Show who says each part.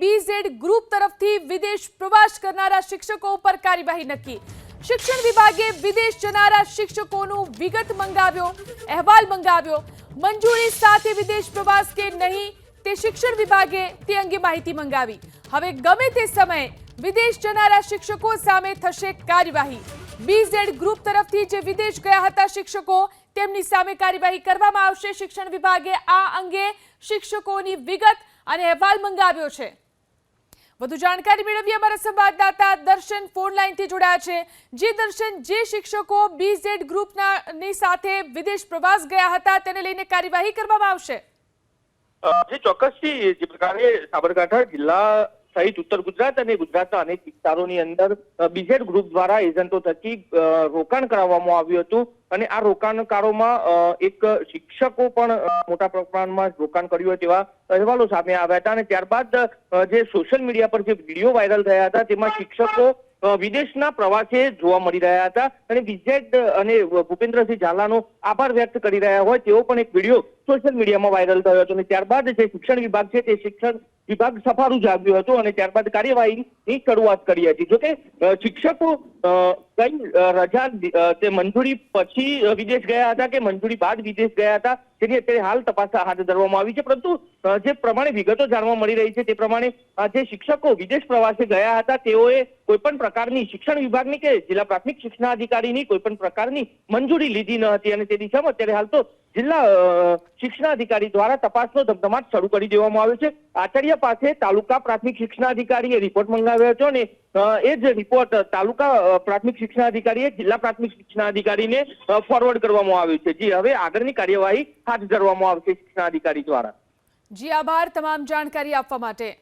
Speaker 1: BZ group તરફથી વિદેશ પ્રવાસ કરનારા શિક્ષકો ઉપર કાર્યવાહી નક્કી. શિક્ષણ વિભાગે વિદેશ જનારા શિક્ષકોનું વિગત મંગાવ્યો, અહેવાલ મંગાવ્યો. મંજૂરી સાથે વિદેશ પ્રવાસ કે નહીં, તે શિક્ષણ વિભાગે તે અંગે માહિતી મંગાવી. હવે ગમે તે સમયે વિદેશ જનારા શિક્ષકો સામે થશે કાર્યવાહી. બીઝેડ ગ્રુપ તરફથી જે વિદેશ ગયા હતા શિક્ષકો, તેમની સામે કાર્યવાહી કરવામાં આવશે. શિક્ષણ વિભાગે આ અંગે શિક્ષકોની વિગત અને અહેવાલ મંગાવ્યો છે. વધુ જાણકારી મેળવીએ અમારા સંવાદદાતા દર્શન ફોન લાઈનથી જોડાયા છે. જે દર્શન, જે શિક્ષકો બીઝેડ ગ્રુપના ની સાથે વિદેશ પ્રવાસ ગયા હતા, તેને લઈને કાર્યવાહી કરવામાં આવશે.
Speaker 2: જે ચોક્કસથી જે પ્રકારે સાબરકાંઠા જિલ્લા સહિત ઉત્તર ગુજરાત અને ગુજરાતના અનેક વિસ્તારોની અંદર બીઝેડ ગ્રુપ દ્વારા એજન્ટો થકી રોકાણ કરાવવામાં આવ્યું હતું અને આ રોકાણકારોમાં એક શિક્ષકો પણ મોટા પ્રમાણમાં રોકાણ કર્યું તેવા અહેવાલો સામે આવ્યા હતા અને ત્યારબાદ જે સોશિયલ મીડિયા પર જે વીડિયો વાયરલ થયા હતા તેમાં શિક્ષકો વિદેશના પ્રવાસે જોવા મળી રહ્યા હતા અને વિજેટ અને ભૂપેન્દ્રસિંહ ઝાલાનો આભાર વ્યક્ત કરી રહ્યા હોય તેવો પણ એક વીડિયો સોશિયલ મીડિયામાં વાયરલ થયો હતો અને ત્યારબાદ જે શિક્ષણ વિભાગ છે તે શિક્ષણ વિભાગ સફારું જાગ્યું હતું અને ત્યારબાદ કાર્યવાહીની શરૂઆત કરી હતી. જોકે શિક્ષકો કઈ રજા તે મંજૂરી પછી વિદેશ ગયા હતા કે મંજૂરી બાદ વિદેશ ગયા હતા તેની અત્યારે હાલ તપાસ હાથ ધરવામાં આવી છે. પરંતુ જે પ્રમાણે વિગતો જાણવા મળી રહી છે તે પ્રમાણે જે શિક્ષકો વિદેશ પ્રવાસે ગયા હતા તેઓએ કોઈ પણ પ્રકારની શિક્ષણ વિભાગની કે જિલ્લા પ્રાથમિક શિક્ષણાધિકારીની કોઈ પણ પ્રકારની મંજૂરી લીધી ન હતી અને તે દિશામાં અત્યારે હાલ તો જિલ્લા શિક્ષણાધિકારી દ્વારા તપાસનો ધમધમાટ શરૂ કરી દેવામાં આવ્યો છે. આચાર્ય પાસે તાલુકા પ્રાથમિક શિક્ષણાધિકારીએ રિપોર્ટ મંગાવ્યો હતો અને એ જ રિપોર્ટ તાલુકા પ્રાથમિક શિક્ષણાધિકારીએ જિલ્લા પ્રાથમિક શિક્ષણાધિકારીને ફોરવર્ડ કરવામાં આવ્યો છે. જે, હવે આગળની કાર્યવાહી હાથ ધરવામાં આવશે શિક્ષણાધિકારી દ્વારા.
Speaker 1: જી, આભાર. તમામ જાણકારી આપવા માટે.